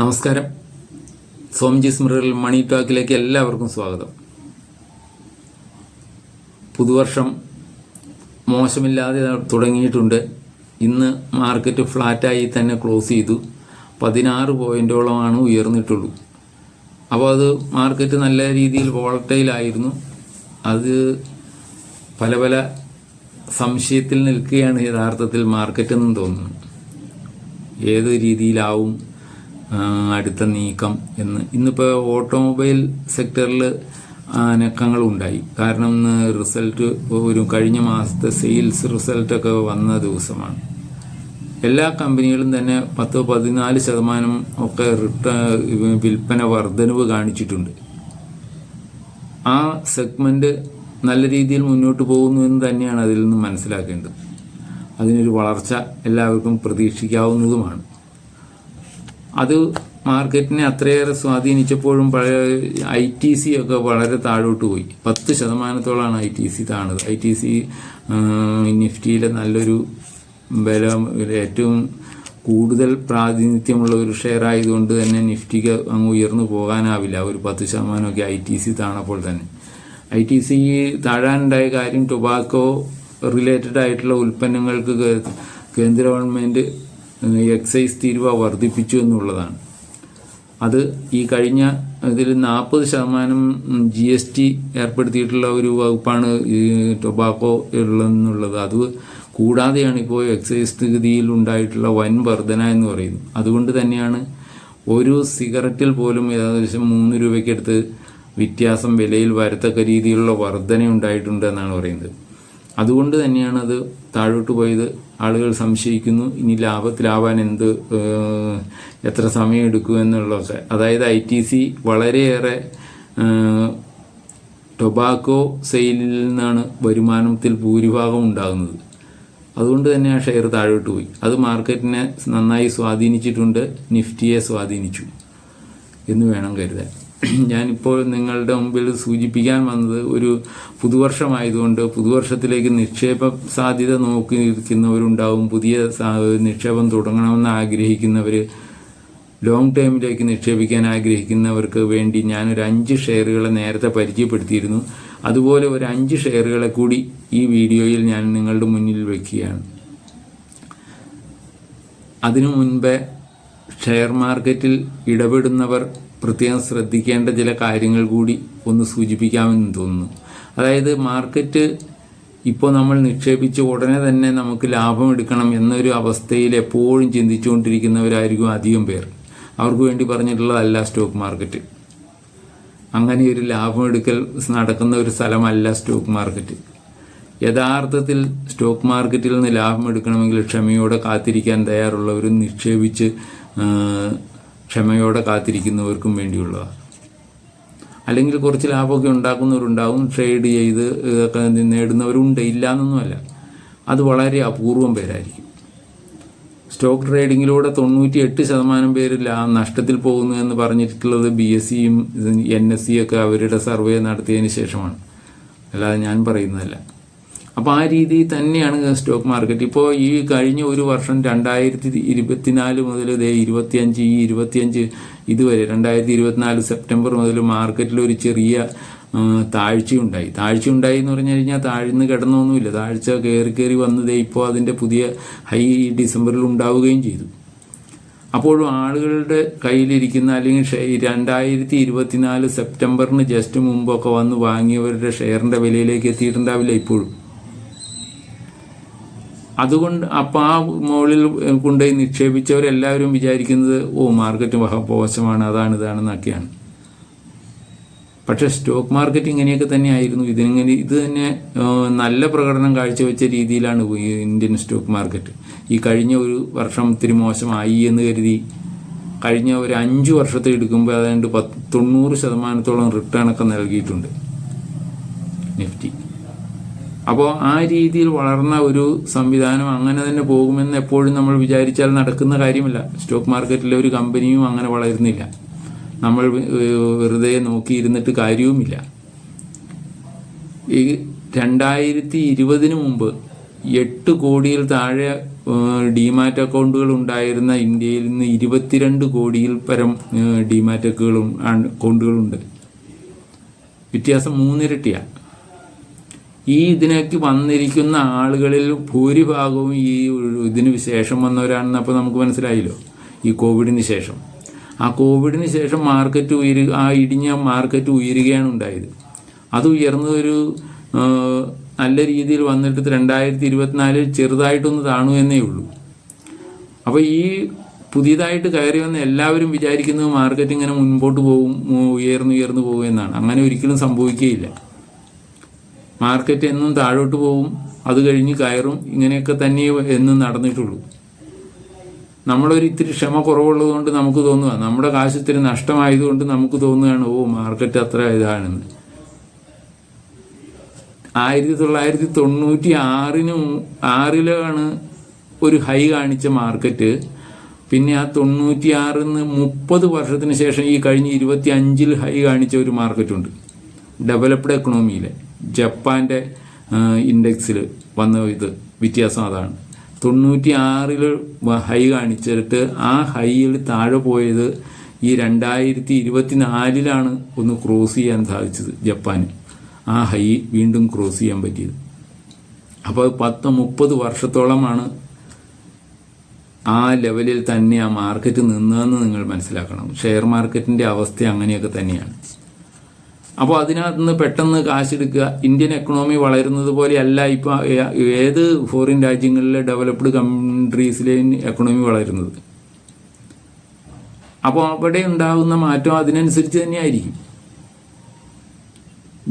നമസ്കാരം. സോംജി സ്മൃതിൽ മണി ടാക്കിലേക്ക് എല്ലാവർക്കും സ്വാഗതം. പുതുവർഷം മോശമില്ലാതെ തുടങ്ങിയിട്ടുണ്ട്. ഇന്ന് മാർക്കറ്റ് ഫ്ലാറ്റായി തന്നെ ക്ലോസ് ചെയ്തു. പതിനാറ് പോയിന്റോളമാണ് ഉയർന്നിട്ടുള്ളൂ. അപ്പോൾ അത് മാർക്കറ്റ് നല്ല രീതിയിൽ വോളറ്റൈലായിരുന്നു അത് പല പല സംശയത്തിൽ നിൽക്കുകയാണ് യഥാർത്ഥത്തിൽ മാർക്കറ്റ് എന്നും തോന്നുന്നു. ഏത് രീതിയിലാവും അടുത്ത നീക്കം എന്ന്. ഇന്നിപ്പോൾ ഓട്ടോമൊബൈൽ സെക്ടറിൽ അനക്കങ്ങളുണ്ടായി കാരണം ഇന്ന് റിസൾട്ട് ഒരു കഴിഞ്ഞ മാസത്തെ സെയിൽസ് റിസൾട്ടൊക്കെ വന്ന ദിവസമാണ്. എല്ലാ കമ്പനികളും തന്നെ പത്ത് പതിനാല് ശതമാനം ഒക്കെ റിട്ട വിൽപ്പന വർധനവ് കാണിച്ചിട്ടുണ്ട്. ആ സെഗ്മെന്റ് നല്ല രീതിയിൽ മുന്നോട്ട് പോകുന്നു എന്ന് തന്നെയാണ് അതിൽ നിന്ന് മനസ്സിലാക്കേണ്ടത്. അതിനൊരു വളർച്ച എല്ലാവർക്കും പ്രതീക്ഷിക്കാവുന്നതുമാണ്. അത് മാർക്കറ്റിനെ അത്രയേറെ സ്വാധീനിച്ചപ്പോഴും പഴയ ഐ ടി സി ഒക്കെ വളരെ താഴോട്ട് പോയി. പത്ത് ശതമാനത്തോളാണ് ഐ ടി സി താണത്. ഐ ടി സി നിഫ്റ്റിയിലെ നല്ലൊരു വില ഏറ്റവും കൂടുതൽ പ്രാതിനിധ്യമുള്ള ഒരു ഷെയർ ആയതുകൊണ്ട് തന്നെ നിഫ്റ്റിക്ക് അങ്ങ് ഉയർന്നു പോകാനാവില്ല. ഒരു പത്ത് ശതമാനമൊക്കെ ഐ ടി സി താണപ്പോൾ തന്നെ. ഐ ടി സി താഴാനുണ്ടായ കാര്യം ടൊബാക്കോ റിലേറ്റഡ് ആയിട്ടുള്ള ഉൽപ്പന്നങ്ങൾക്ക് കേന്ദ്ര ഗവൺമെന്റ് എക്സൈസ് തീരുവ വർദ്ധിപ്പിച്ചു എന്നുള്ളതാണ്. അത് ഈ കഴിഞ്ഞ ഇതിൽ നാൽപ്പത് ശതമാനം ജി എസ് ടി ഏർപ്പെടുത്തിയിട്ടുള്ള ഒരു വകുപ്പാണ് ഈ ടൊബാക്കോ ഉള്ളതെന്നുള്ളത്. അത് കൂടാതെയാണ് ഇപ്പോൾ എക്സൈസ് നികുതിയിൽ ഉണ്ടായിട്ടുള്ള വൻ വർധന എന്ന് പറയുന്നത്. അതുകൊണ്ട് തന്നെയാണ് ഒരു സിഗരറ്റിൽ പോലും ഏകദേശം മൂന്ന് രൂപയ്ക്കടുത്ത് വ്യത്യാസം വിലയിൽ വരത്തക്ക രീതിയിലുള്ള വർധന ഉണ്ടായിട്ടുണ്ട് എന്നാണ് പറയുന്നത്. അതുകൊണ്ട് തന്നെയാണ് അത് താഴോട്ട് പോയത്. ആളുകൾ സംശയിക്കുന്നു ഇനി ലാഭത്തിലാവാൻ എന്ത് എത്ര സമയം എടുക്കും എന്നുള്ളതൊക്കെ. അതായത് ഐ ടി സി വളരെയേറെ ടൊബാക്കോ സെയിലിൽ നിന്നാണ് വരുമാനത്തിൽ ഭൂരിഭാഗം ഉണ്ടാകുന്നത്. അതുകൊണ്ട് തന്നെ ആ ഷെയർ താഴോട്ട് പോയി. അത് മാർക്കറ്റിനെ നന്നായി സ്വാധീനിച്ചിട്ടുണ്ട് നിഫ്റ്റിയെ സ്വാധീനിച്ചു എന്ന് വേണം കരുതാൻ. ഞാനിപ്പോൾ നിങ്ങളുടെ മുമ്പിൽ സൂചിപ്പിക്കാൻ വന്നത് ഒരു പുതുവർഷമായതുകൊണ്ട് പുതുവർഷത്തിലേക്ക് നിക്ഷേപ സാധ്യത നോക്കി നിൽക്കുന്നവരുണ്ടാവും പുതിയ നിക്ഷേപം തുടങ്ങണമെന്ന് ആഗ്രഹിക്കുന്നവർ ലോങ് ടൈമിലേക്ക് നിക്ഷേപിക്കാൻ ആഗ്രഹിക്കുന്നവർക്ക് വേണ്ടി ഞാനൊരു അഞ്ച് ഷെയറുകളെ നേരത്തെ പരിചയപ്പെടുത്തിയിരുന്നു. അതുപോലെ ഒരു അഞ്ച് ഷെയറുകളെ കൂടി ഈ വീഡിയോയിൽ ഞാൻ നിങ്ങളുടെ മുന്നിൽ വയ്ക്കുകയാണ് അതിനു മുൻപേ ഷെയർ മാർക്കറ്റിൽ ഇടപെടുന്നവർ പ്രത്യേകം ശ്രദ്ധിക്കേണ്ട ചില കാര്യങ്ങൾ കൂടി ഒന്ന് സൂചിപ്പിക്കാമെന്ന് തോന്നുന്നു. അതായത് മാർക്കറ്റ് ഇപ്പോൾ നമ്മൾ നിക്ഷേപിച്ച ഉടനെ തന്നെ നമുക്ക് ലാഭം എടുക്കണം എന്നൊരു അവസ്ഥയിൽ എപ്പോഴും ചിന്തിച്ചുകൊണ്ടിരിക്കുന്നവരായിരിക്കും അധികം പേർ. അവർക്ക് വേണ്ടി പറഞ്ഞിട്ടുള്ളതല്ല സ്റ്റോക്ക് മാർക്കറ്റ് അങ്ങനെ ഒരു ലാഭം എടുക്കൽ നടക്കുന്ന ഒരു സ്ഥലമല്ല സ്റ്റോക്ക് മാർക്കറ്റ് യഥാർത്ഥത്തിൽ സ്റ്റോക്ക് മാർക്കറ്റിൽ നിന്ന് ലാഭം എടുക്കണമെങ്കിൽ ക്ഷമയോടെ കാത്തിരിക്കാൻ തയ്യാറുള്ളവരും നിക്ഷേപിച്ച് ക്ഷമയോടെ കാത്തിരിക്കുന്നവർക്കും വേണ്ടിയുള്ളതാണ്. അല്ലെങ്കിൽ കുറച്ച് ലാഭമൊക്കെ ഉണ്ടാക്കുന്നവരുണ്ടാവും ട്രേഡ് ചെയ്ത് ഇതൊക്കെ നേടുന്നവരുണ്ട് ഇല്ല എന്നൊന്നുമല്ല അത് വളരെ അപൂർവം പേരായിരിക്കും. സ്റ്റോക്ക് ട്രേഡിങ്ങിലൂടെ തൊണ്ണൂറ്റി എട്ട് ശതമാനം പേര് നഷ്ടത്തിൽ പോകുന്നു എന്ന് പറഞ്ഞിട്ടുള്ളത് ബി എസ് സിയും എൻ എസ് സി ഒക്കെ അവരുടെ സർവേ നടത്തിയതിന് ശേഷമാണ്. അല്ലാതെ ഞാൻ പറയുന്നതല്ല. അപ്പോൾ ആ രീതിയിൽ തന്നെയാണ് സ്റ്റോക്ക് മാർക്കറ്റ് ഇപ്പോൾ ഈ കഴിഞ്ഞ ഒരു വർഷം രണ്ടായിരത്തി ഇരുപത്തിനാല് മുതൽ ഇതേ ഇരുപത്തിയഞ്ച് ഈ ഇരുപത്തിയഞ്ച് ഇതുവരെ രണ്ടായിരത്തി ഇരുപത്തിനാല് സെപ്റ്റംബർ മുതൽ മാർക്കറ്റിൽ ഒരു ചെറിയ താഴ്ചയുണ്ടായി. താഴ്ചയുണ്ടായി എന്ന് പറഞ്ഞു കഴിഞ്ഞാൽ താഴ്ന്ന് കിടന്നൊന്നുമില്ല. താഴ്ച കയറി കയറി വന്നതേ ഇപ്പോൾ അതിന്റെ പുതിയ ഹൈ ഡിസംബറിൽ ഉണ്ടാവുകയും ചെയ്തു. അപ്പോഴും ആളുകളുടെ കയ്യിലിരിക്കുന്ന അല്ലെങ്കിൽ രണ്ടായിരത്തി ഇരുപത്തിനാല് സെപ്റ്റംബറിന് ജസ്റ്റ് മുമ്പൊക്കെ വന്ന് വാങ്ങിയവരുടെ ഷെയറിന്റെ വിലയിലേക്ക് എത്തിയിട്ടുണ്ടാവില്ല ഇപ്പോഴും. അതുകൊണ്ട് അപ്പം ആ മുകളിൽ കൊണ്ടുപോയി നിക്ഷേപിച്ചവരെല്ലാവരും വിചാരിക്കുന്നത് ഓ മാർക്കറ്റ് മോശമാണ് അതാണ് ഇതാണെന്നൊക്കെയാണ്. പക്ഷേ സ്റ്റോക്ക് മാർക്കറ്റ് ഇങ്ങനെയൊക്കെ തന്നെയായിരുന്നു. ഇതിനിങ്ങനെ ഇത് തന്നെ നല്ല പ്രകടനം കാഴ്ചവെച്ച രീതിയിലാണ് ഇന്ത്യൻ സ്റ്റോക്ക് മാർക്കറ്റ്. ഈ കഴിഞ്ഞ ഒരു വർഷം ഇത്തിരി മോശമായി എന്ന് കരുതി കഴിഞ്ഞ ഒരു അഞ്ച് വർഷത്തെ എടുക്കുമ്പോൾ അതായത് പത്ത് തൊണ്ണൂറ് ശതമാനത്തോളം റിട്ടേൺ ഒക്കെ നൽകിയിട്ടുണ്ട് നിഫ്റ്റി. അപ്പോൾ ആ രീതിയിൽ വളർന്ന ഒരു സംവിധാനം അങ്ങനെ തന്നെ പോകുമെന്ന് എപ്പോഴും നമ്മൾ വിചാരിച്ചാൽ നടക്കുന്ന കാര്യമല്ല. സ്റ്റോക്ക് മാർക്കറ്റിലെ ഒരു കമ്പനിയും അങ്ങനെ വളരുന്നില്ല. നമ്മൾ വെറുതെ നോക്കിയിരുന്നിട്ട് കാര്യവുമില്ല. ഈ രണ്ടായിരത്തി ഇരുപതിന് മുമ്പ് എട്ട് കോടിയിൽ താഴെ ഡിമാറ്റ് അക്കൗണ്ടുകൾ ഉണ്ടായിരുന്ന ഇന്ത്യയിൽ നിന്ന് ഇരുപത്തിരണ്ട് കോടിയിൽ പരം ഡിമാറ്റ് അക്കൗണ്ടുകളും അക്കൗണ്ടുകളുണ്ട് വ്യത്യാസം മൂന്നിരട്ടിയാണ് ഈ ഇതിനേക്ക് വന്നിരിക്കുന്ന ആളുകളിൽ ഭൂരിഭാഗവും ഈ ഇതിന് ശേഷം വന്നവരാണെന്ന് അപ്പോൾ നമുക്ക് മനസ്സിലായില്ലോ. ഈ കോവിഡിന് ശേഷം. ആ കോവിഡിന് ശേഷം മാർക്കറ്റ് ഉയരു ആ ഇടിഞ്ഞ മാർക്കറ്റ് ഉയരുകയാണ് ഉണ്ടായത്. അത് ഉയർന്നതൊരു നല്ല രീതിയിൽ വന്നിട്ട് രണ്ടായിരത്തി ഇരുപത്തിനാലിൽ ചെറുതായിട്ടൊന്ന് താണു എന്നേ ഉള്ളൂ. അപ്പോൾ ഈ പുതിയതായിട്ട് കയറി വന്ന എല്ലാവരും വിചാരിക്കുന്നത് മാർക്കറ്റ് ഇങ്ങനെ മുൻപോട്ട് പോകും ഉയർന്നു ഉയർന്നു പോകും എന്നാണ്. അങ്ങനെ ഒരിക്കലും സംഭവിക്കുകയില്ല. മാർക്കറ്റ് എന്നും താഴോട്ട് പോവും അത് കഴിഞ്ഞ് കയറും ഇങ്ങനെയൊക്കെ തന്നെ എന്നും നടന്നിട്ടുള്ളൂ. നമ്മളൊരു ഇത്തിരി ക്ഷമ കുറവുള്ളത് കൊണ്ട് നമുക്ക് തോന്നുക നമ്മുടെ കാശ് ഇത്തിരി നഷ്ടമായതുകൊണ്ട് നമുക്ക് തോന്നുകയാണ് ഓ മാർക്കറ്റ് അത്ര ഇതാണെന്ന്. ആയിരത്തി തൊള്ളായിരത്തി തൊണ്ണൂറ്റി ആറിന് ആറിലാണ് ഒരു ഹൈ കാണിച്ച മാർക്കറ്റ്. പിന്നെ ആ തൊണ്ണൂറ്റി ആറിന്ന് മുപ്പത് വർഷത്തിന് ശേഷം ഈ കഴിഞ്ഞ ഇരുപത്തി അഞ്ചിൽ ഹൈ കാണിച്ച ഒരു മാർക്കറ്റുണ്ട്. ഡെവലപ്ഡ് എക്കണോമിയിലെ. ജപ്പാന്റെ ഇൻഡെക്സിൽ വന്ന ഇത് വ്യത്യാസം അതാണ്. തൊണ്ണൂറ്റി ആറിൽ ഹൈ കാണിച്ചിട്ട് ആ ഹൈയിൽ താഴെ പോയത് ഈ രണ്ടായിരത്തി ഇരുപത്തി നാലിലാണ് ഒന്ന് ക്രോസ് ചെയ്യാൻ സാധിച്ചത് ജപ്പാന്. ആ ഹൈ വീണ്ടും ക്രോസ് ചെയ്യാൻ പറ്റിയത്. അപ്പോൾ പത്ത് മുപ്പത് വർഷത്തോളമാണ് ആ ലെവലിൽ തന്നെ ആ മാർക്കറ്റ് നിന്നതെന്ന് നിങ്ങൾ മനസ്സിലാക്കണം. ഷെയർ മാർക്കറ്റിന്റെ അവസ്ഥ അങ്ങനെയൊക്കെ തന്നെയാണ്. അപ്പോൾ അതിനകത്ത് നിന്ന് പെട്ടെന്ന് കാശെടുക്കുക. ഇന്ത്യൻ എക്കണോമി വളരുന്നത് പോലെയല്ല ഇപ്പോൾ ഏത് ഫോറിൻ രാജ്യങ്ങളിലെ ഡെവലപ്ഡ് കൺട്രീസിലെ എക്കണോമി വളരുന്നത്. അപ്പോൾ അവിടെ ഉണ്ടാകുന്ന മാറ്റം അതിനനുസരിച്ച് തന്നെയായിരിക്കും.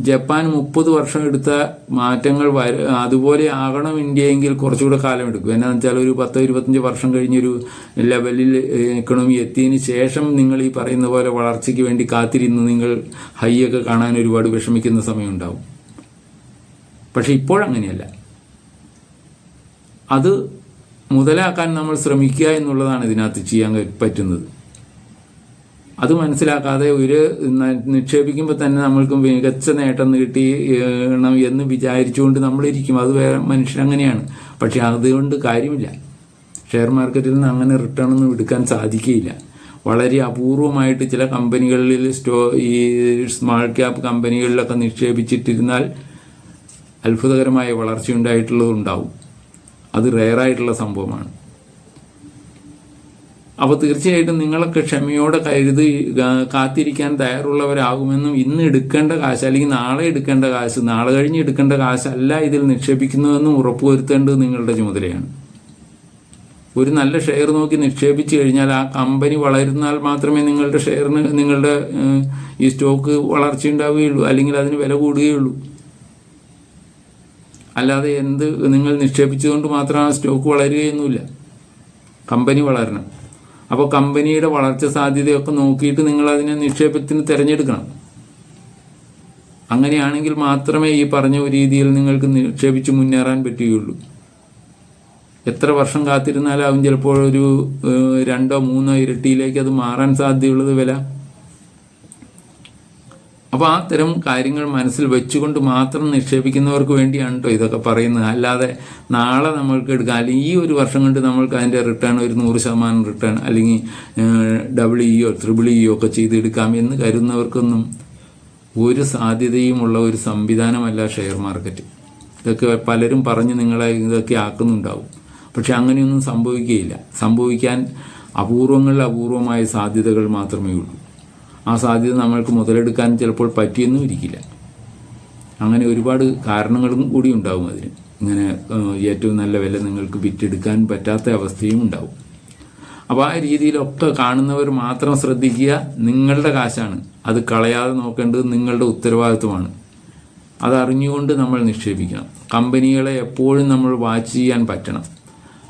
ജപ്പാൻ മുപ്പത് വർഷം എടുത്ത മാറ്റങ്ങൾ അതുപോലെ ആകണം ഇന്ത്യയെങ്കിൽ കുറച്ചുകൂടെ കാലം എടുക്കും എന്നാന്ന് വെച്ചാൽ ഒരു പത്തോ ഇരുപത്തഞ്ച് വർഷം കഴിഞ്ഞൊരു ലെവലിൽ എക്കണോമി എത്തിയതിന് ശേഷം നിങ്ങൾ ഈ പറയുന്ന പോലെ വളർച്ചയ്ക്ക് വേണ്ടി കാത്തിരുന്ന് നിങ്ങൾ ഹൈ ഒക്കെ കാണാൻ ഒരുപാട് വിഷമിക്കുന്ന സമയം ഉണ്ടാവും പക്ഷെ ഇപ്പോഴങ്ങനെയല്ല അത് മുതലാക്കാൻ നമ്മൾ ശ്രമിക്കുക എന്നുള്ളതാണ് ഇതിനകത്ത് ചെയ്യാൻ പറ്റുന്നത്. അത് മനസ്സിലാക്കാതെ ഒരു നിക്ഷേപിക്കുമ്പോൾ തന്നെ നമ്മൾക്ക് മികച്ച നേട്ടം കിട്ടിയണം എന്ന് വിചാരിച്ചുകൊണ്ട് നമ്മളിരിക്കും. അത് വേറെ മനുഷ്യരങ്ങനെയാണ്. പക്ഷെ അതുകൊണ്ട് കാര്യമില്ല. ഷെയർ മാർക്കറ്റിൽ നിന്ന് അങ്ങനെ റിട്ടേൺ ഒന്നും എടുക്കാൻ സാധിക്കുകയില്ല. വളരെ അപൂർവമായിട്ട് ചില കമ്പനികളിൽ സ്റ്റോ ഈ സ്മാൾ ക്യാപ് കമ്പനികളിലൊക്കെ നിക്ഷേപിച്ചിട്ടിരുന്നാൽ അത്ഭുതകരമായ വളർച്ചയുണ്ടായിട്ടുള്ളതുണ്ടാവും. അത് റെയറായിട്ടുള്ള സംഭവമാണ്. അപ്പോൾ തീർച്ചയായിട്ടും നിങ്ങളൊക്കെ ക്ഷമയോടെ കരുതി കാത്തിരിക്കാൻ തയ്യാറുള്ളവരാകുമെന്നും ഇന്ന് എടുക്കേണ്ട കാശ് അല്ലെങ്കിൽ നാളെ എടുക്കേണ്ട കാശ് നാളെ കഴിഞ്ഞ് എടുക്കേണ്ട കാശല്ല ഇതിൽ നിക്ഷേപിക്കുന്നുവെന്നും ഉറപ്പുവരുത്തേണ്ടത് നിങ്ങളുടെ ചുമതലയാണ്. ഒരു നല്ല ഷെയർ നോക്കി നിക്ഷേപിച്ചു കഴിഞ്ഞാൽ ആ കമ്പനി വളരുന്നാൽ മാത്രമേ നിങ്ങളുടെ ഷെയറിന് നിങ്ങളുടെ ഈ സ്റ്റോക്ക് വളർച്ച ഉണ്ടാവുകയുള്ളൂ അല്ലെങ്കിൽ അതിന് വില കൂടുകയുള്ളൂ. അല്ലാതെ എന്ത് നിങ്ങൾ നിക്ഷേപിച്ചുകൊണ്ട് മാത്രം ആ സ്റ്റോക്ക് വളരുകയൊന്നുമില്ല. കമ്പനി വളരണം. അപ്പോൾ കമ്പനിയുടെ വളർച്ച സാധ്യതയൊക്കെ നോക്കിയിട്ട് നിങ്ങൾ അതിനെ നിക്ഷേപത്തിന് തിരഞ്ഞെടുക്കണം. അങ്ങനെയാണെങ്കിൽ മാത്രമേ ഈ പറഞ്ഞ രീതിയിൽ നിങ്ങൾക്ക് നിക്ഷേപിച്ച് മുന്നേറാൻ പറ്റുകയുള്ളൂ. എത്ര വർഷം കാത്തിരുന്നാലാവും ചിലപ്പോൾ ഒരു രണ്ടോ മൂന്നോ ഇരട്ടിയിലേക്ക് അത് മാറാൻ സാധ്യതയുള്ളത് വില അപ്പോൾ തരം കാര്യങ്ങൾ മനസ്സിൽ വെച്ചുകൊണ്ട് മാത്രം നിക്ഷേപിക്കുന്നവർക്ക് വേണ്ടിയാണ് കേട്ടോ ഇതൊക്കെ പറയുന്നത്. അല്ലാതെ നാളെ നമ്മൾക്ക് എടുക്കാം അല്ലെങ്കിൽ ഈ ഒരു വർഷം കൊണ്ട് നമ്മൾക്ക് അതിന്റെ റിട്ടേൺ ഒരു നൂറ് ശതമാനം റിട്ടേൺ അല്ലെങ്കിൽ ഡബിൾ ഇയോ ത്രിബിൾ ഇയോ ഒക്കെ ചെയ്തെടുക്കാം എന്ന് കരുതുന്നവർക്കൊന്നും ഒരു സാധ്യതയുമുള്ള ഒരു സംവിധാനമല്ല ഷെയർ മാർക്കറ്റ്. ഇതൊക്കെ പലരും പറഞ്ഞ് നിങ്ങളെ ഇതൊക്കെ ആക്കുന്നുണ്ടാവും. പക്ഷെ അങ്ങനെയൊന്നും സംഭവിക്കുകയില്ല. സംഭവിക്കാൻ അപൂർവങ്ങളിൽ അപൂർവമായ സാധ്യതകൾ മാത്രമേ ഉള്ളൂ. ആ സാധ്യത നമ്മൾക്ക് മുതലെടുക്കാൻ ചിലപ്പോൾ പറ്റിയെന്നും ഇരിക്കില്ല. അങ്ങനെ ഒരുപാട് കാരണങ്ങളും കൂടി ഉണ്ടാവും അതിന്. ഇങ്ങനെ ഏറ്റവും നല്ല വില നിങ്ങൾക്ക് വിറ്റെടുക്കാൻ പറ്റാത്ത അവസ്ഥയും ഉണ്ടാവും. അപ്പോൾ ആ രീതിയിലൊക്കെ കാണുന്നവർ മാത്രം ശ്രദ്ധിക്കുക നിങ്ങളുടെ കാശാണ്. അത് കളയാതെ നോക്കേണ്ടത് നിങ്ങളുടെ ഉത്തരവാദിത്വമാണ്. അതറിഞ്ഞുകൊണ്ട് നമ്മൾ നിക്ഷേപിക്കണം. കമ്പനികളെ എപ്പോഴും നമ്മൾ വാച്ച് ചെയ്യാൻ പറ്റണം.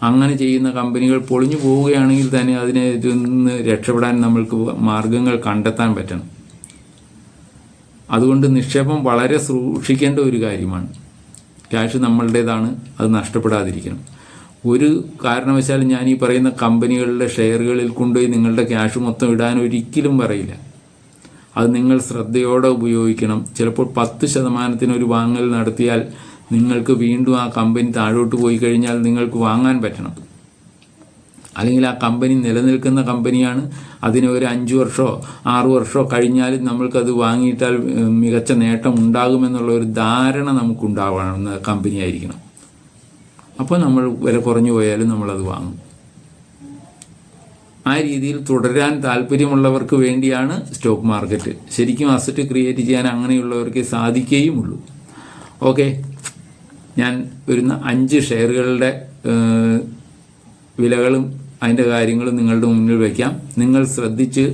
അങ്ങനെ ചെയ്യുന്ന കമ്പനികൾ പൊളിഞ്ഞു പോവുകയാണെങ്കിൽ തന്നെ അതിനെ ഇതിൽ നിന്ന് രക്ഷപ്പെടാൻ നമ്മൾക്ക് മാർഗങ്ങൾ കണ്ടെത്താൻ പറ്റണം. അതുകൊണ്ട് നിക്ഷേപം വളരെ സൂക്ഷിക്കേണ്ട ഒരു കാര്യമാണ്. ക്യാഷ് നമ്മളുടേതാണ് അത് നഷ്ടപ്പെടാതിരിക്കണം. ഒരു കാരണവശാലും ഞാൻ ഈ പറയുന്ന കമ്പനികളുടെ ഷെയറുകളിൽ കൊണ്ടുപോയി നിങ്ങളുടെ ക്യാഷ് മൊത്തം ഇടാൻ ഒരിക്കലും പറയില്ല. അത് നിങ്ങൾ ശ്രദ്ധയോടെ ഉപയോഗിക്കണം. ചിലപ്പോൾ പത്ത് ശതമാനത്തിന് ഒരു വാങ്ങൽ നടത്തിയാൽ നിങ്ങൾക്ക് വീണ്ടും ആ കമ്പനി താഴോട്ട് പോയി കഴിഞ്ഞാൽ നിങ്ങൾക്ക് വാങ്ങാൻ പറ്റണം. അല്ലെങ്കിൽ ആ കമ്പനി നിലനിൽക്കുന്ന കമ്പനിയാണ്. അതിന് ഒരു അഞ്ച് വർഷമോ ആറു വർഷമോ കഴിഞ്ഞാലും നമ്മൾക്കത് വാങ്ങിയിട്ടാൽ മികച്ച നേട്ടം ഉണ്ടാകുമെന്നുള്ള ഒരു ധാരണ നമുക്കുണ്ടാവുന്ന കമ്പനി ആയിരിക്കണം അപ്പോൾ നമ്മൾ വില കുറഞ്ഞു പോയാലും നമ്മളത് വാങ്ങും. ആ രീതിയിൽ തുടരാൻ താല്പര്യമുള്ളവർക്ക് വേണ്ടിയാണ് സ്റ്റോക്ക് മാർക്കറ്റ്. ശരിക്കും അസറ്റ് ക്രിയേറ്റ് ചെയ്യാൻ അങ്ങനെയുള്ളവർക്ക് സാധിക്കുകയുമുള്ളൂ ഓക്കെ. ഞാൻ വരുന്ന അഞ്ച് ഷെയറുകളുടെ വിലകളും അതിന്റെ കാര്യങ്ങളും നിങ്ങളുടെ മുന്നിൽ വയ്ക്കാം നിങ്ങൾ ശ്രദ്ധിച്ച്